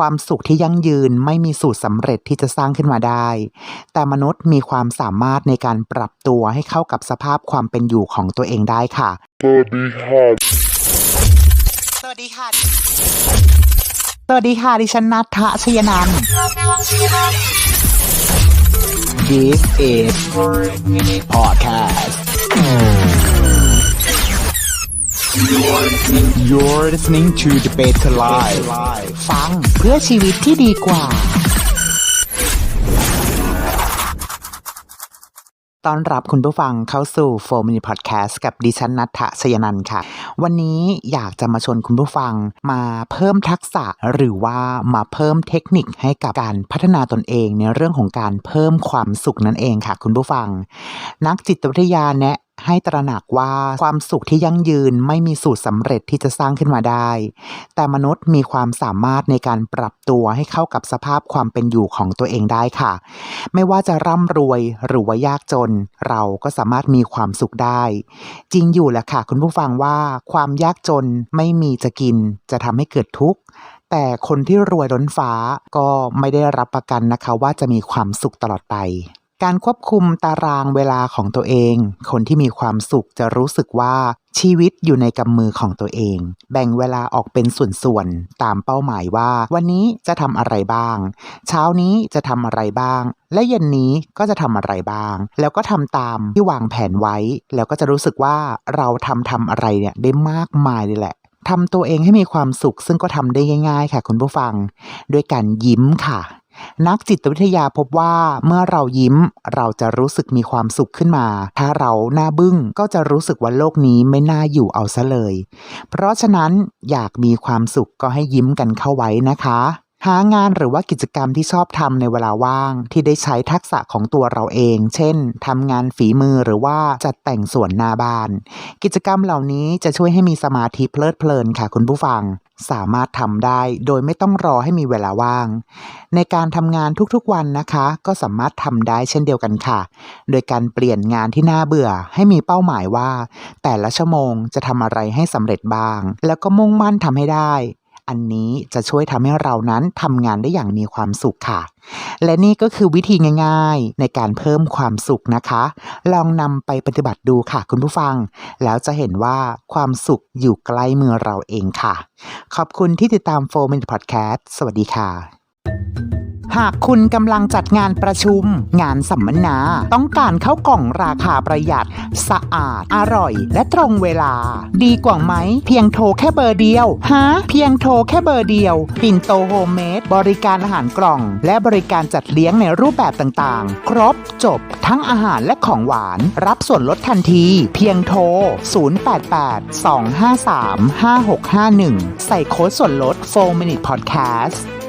ความสุขที่ยั่งยืนไม่มีสูตรสำเร็จที่จะสร้างขึ้นมาได้ แต่มนุษย์มีความสามารถในการปรับตัวให้เข้ากับสภาพความเป็นอยู่ของตัวเองได้ค่ะ สวัสดีค่ะ สวัสดีค่ะดิฉันนัทธชยนันท์ This is podcast You're listening to the Better Life ฟังเพื่อชีวิตที่ดีกว่า ตอนรับคุณผู้ฟังเข้าสู่ 4 Minute Podcast กับดิฉันนัทธชยนันท์ค่ะ วันนี้อยากจะมาชวนคุณผู้ฟังมาเพิ่มทักษะหรือว่ามาเพิ่มเทคนิคให้กับการพัฒนาตนเองในเรื่องของการเพิ่มความสุขนั่นเองค่ะ คุณผู้ฟัง นักจิตวิทยาแนะ ให้ตระหนักว่าความสุขที่ยั่งยืนไม่มีสูตรสำเร็จที่จะสร้างขึ้นมาได้ แต่มนุษย์มีความสามารถในการปรับตัวให้เข้ากับสภาพความเป็นอยู่ของตัวเองได้ค่ะ ไม่ว่าจะร่ำรวยหรือว่ายากจน เราก็สามารถมีความสุขได้ จริงอยู่แหละค่ะ คุณผู้ฟังว่าความยากจนไม่มีจะกิน จะทำให้เกิดทุกข์แต่คนที่รวยล้นฟ้าก็ไม่ได้รับประกันนะคะ ว่าจะมีความสุขตลอดไป การควบคุมตารางเวลาของตัวเอง คนที่มีความสุขจะรู้สึกว่าชีวิตอยู่ในกำมือของตัวเอง แบ่งเวลาออกเป็นส่วนๆ ตามเป้าหมายว่า วันนี้จะทำอะไรบ้าง เช้านี้จะทำอะไรบ้าง และเย็นนี้ก็จะทำอะไรบ้าง แล้วก็ทำตามที่วางแผนไว้ แล้วก็จะรู้สึกว่าเราทำทำอะไรเนี่ยได้มากมายเลยแหละทำตัวเองให้มีความสุขซึ่งก็ทำได้ง่าย ๆ ค่ะ คุณผู้ฟัง ด้วยการยิ้มค่ะ นักจิตวิทยาพบว่าเมื่อเรายิ้มเราจะรู้สึกมีความสุขขึ้นมา ถ้าเราหน้าบึ้งก็จะรู้สึกว่าโลกนี้ไม่น่าอยู่เอาซะเลย เพราะฉะนั้นอยากมีความสุขก็ให้ยิ้มกันเข้าไว้นะคะหางานหรือว่ากิจกรรมที่ชอบทำในเวลาว่าง ที่ได้ใช้ทักษะของตัวเราเอง เช่นทำงานฝีมือหรือว่าจัดแต่งสวนหน้าบ้าน กิจกรรมเหล่านี้จะช่วยให้มีสมาธิเพลิดเพลินค่ะคุณผู้ฟัง สามารถทำได้โดยไม่ต้องรอให้มีเวลาว่าง ในการทำงานทุกๆวันนะคะ ก็สามารถทำได้เช่นเดียวกันค่ะ โดยการเปลี่ยนงานที่น่าเบื่อ ให้มีเป้าหมายว่า แต่ละชั่วโมงจะทำอะไรให้สำเร็จบ้าง แล้วก็มุ่งมั่นทำให้ได้ อันนี้จะช่วยทำให้เรานั้นทำงานได้อย่างมีความสุขค่ะ และนี่ก็คือวิธีง่าย ๆ ในการเพิ่มความสุขนะคะ ลองนำไปปฏิบัติดูค่ะ คุณผู้ฟัง แล้วจะเห็นว่าความสุขอยู่ใกล้มือเราเองค่ะ ขอบคุณที่ติดตาม4 Minute Podcast สวัสดีค่ะ หากคุณกำลังจัดงานประชุม งานสัมมนา ต้องการเข้ากล่องราคาประหยัด สะอาด อร่อย และตรงเวลา ดีกว่าไหม เพียงโทรแค่เบอร์เดียวฮะเพียงโทรแค่เบอร์เดียว ปิ่นโตโฮมเมดบริการอาหารกล่อง และบริการจัดเลี้ยงในรูปแบบต่างๆ ครบจบ ทั้งอาหารและของหวาน รับส่วนลดทันที เพียงโทร 088 253 5651 ใส่โค้ดส่วนลด4 Minute Podcast